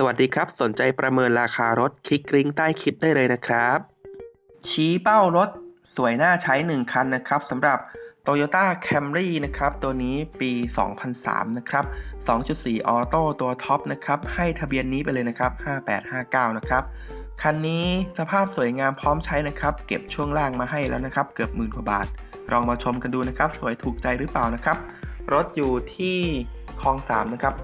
สวัสดีครับ สนใจประเมินราคารถคลิกลิงก์ใต้คลิปได้เลยนะครับ ชี้เป้ารถสวยน่าใช้ 1 คันนะครับสำหรับ Toyota Camry นะครับ ตัวนี้ปี 2003 นะครับ 2.4 ออโต้ตัวท็อปนะครับ ให้ทะเบียนนี้ไปเลยนะครับ 5859 นะครับ คันนี้สภาพสวยงามพร้อมใช้นะครับ เก็บช่วงล่างมาให้แล้วนะครับ เกือบหมื่นกว่าบาท ลองมาชมกันดูนะครับ สวยถูกใจหรือเปล่านะครับ รถอยู่ที่คลอง 3 นะครับ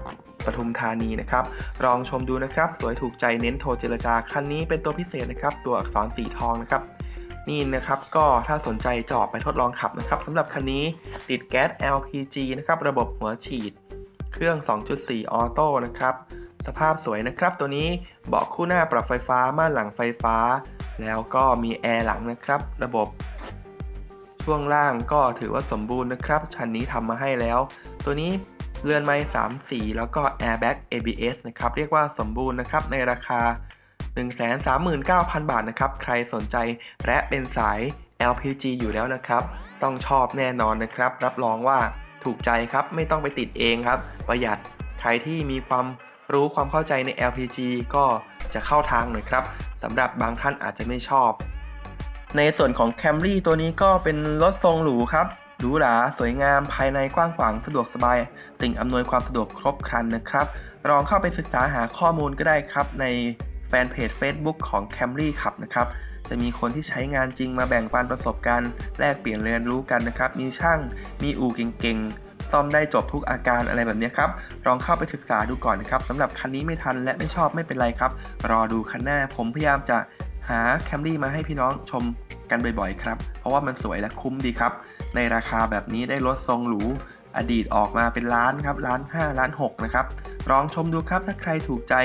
ปทุมธานีนะครับลองชมดูนะครับ สวยถูกใจเน้นโทรเจรจาคันนี้เป็นตัวพิเศษนะครับ ตัวอักษรสีทองนะครับนี่นะครับก็ถ้าสนใจจออกไปทดลองขับนะครับสำหรับคันนี้ติดแก๊ส LPG นะครับระบบหัวฉีด เครื่อง 2.4 ออโต้นะครับสภาพสวยนะครับ ตัวนี้เบาะคู่หน้าปรับไฟฟ้าม่านหลังไฟฟ้า แล้วก็มีแอร์หลังนะครับ ระบบ ช่วงล่างก็ถือว่าสมบูรณ์นะครับคันนี้ทำมาให้แล้ว ตัวนี้ เรือนไม้3สีแล้วก็ Airbag ABS นะครับ เรียกว่าสมบูรณ์นะครับ ในราคา 139,000 บาทนะครับ ใครสนใจและเป็นสาย LPG อยู่แล้วนะครับ ต้องชอบแน่นอนนะครับ รับรองว่าถูกใจครับ ไม่ต้องไปติดเองครับ ประหยัด ใครที่มีความรู้ความเข้าใจใน LPG ก็จะเข้าทางหน่อยครับสำหรับบางท่านอาจจะไม่ชอบ ในส่วนของ Camry ตัวนี้ก็เป็นรถทรงหรูครับ หรูหราสวยงามภายในกว้างขวางสะดวกสบาย สิ่งอำนวยความสะดวกครบครันนะครับ ลองเข้าไปศึกษาหาข้อมูลก็ได้ครับ ในแฟนเพจ Facebook ของ Camry ขับนะครับจะมีคนที่ใช้งานจริงมาแบ่งปันประสบการณ์แลกเปลี่ยนเรียนรู้กันนะครับ มีช่างมีอู่เก่งๆ ซ่อมได้จบทุกอาการอะไรแบบนี้ครับ ลองเข้าไปศึกษาดูก่อนนะครับสำหรับคันนี้ไม่ทันและไม่ชอบไม่เป็นไรครับ รอดูคันหน้าผมพยายามจะหา Camry มาให้พี่น้องชม กันบ่อยๆครับ เพราะว่ามันสวยและคุ้มดีครับ ในราคาแบบนี้ได้รถทรงหรู อดีตออกมาเป็นล้านครับล้าน 5 ล้าน 6 นะครับ ลองชมดูครับถ้าใครถูกใจ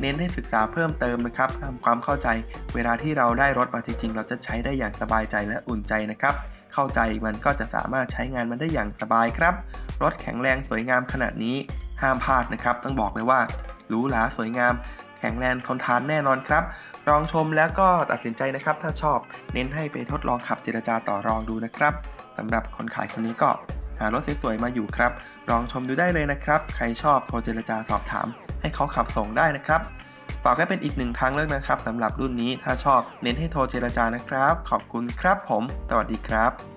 เน้นให้ศึกษาเพิ่มเติมนะครับทำความเข้าใจ เวลาที่เราได้รถมาจริงๆ เราจะใช้ได้อย่างสบายใจและอุ่นใจนะครับเข้าใจมันก็จะสามารถใช้งานมันได้อย่างสบายครับ รถแข็งแรงสวยงามขนาดนี้ห้ามพลาดนะครับ ต้องบอกเลยว่าหรูหราสวยงาม แข็งแรงทนทานแน่นอนครับลองชมแล้วก็ตัดสินใจนะครับ ถ้าชอบเน้นให้ไปทดลองขับเจรจาต่อรองดูนะครับสำหรับคนขายคนนี้ก็หารถสวยๆมาอยู่ครับ ลองชมดูได้เลยนะครับ ใครชอบโทรเจรจาสอบถาม ให้เขาขับส่งได้นะครับฝากไว้เป็นอีกหนึ่งทางเลือกนะครับสำหรับรุ่นนี้ถ้าชอบเน้นให้โทรเจรจานะครับ ขอบคุณครับผม สวัสดีครับ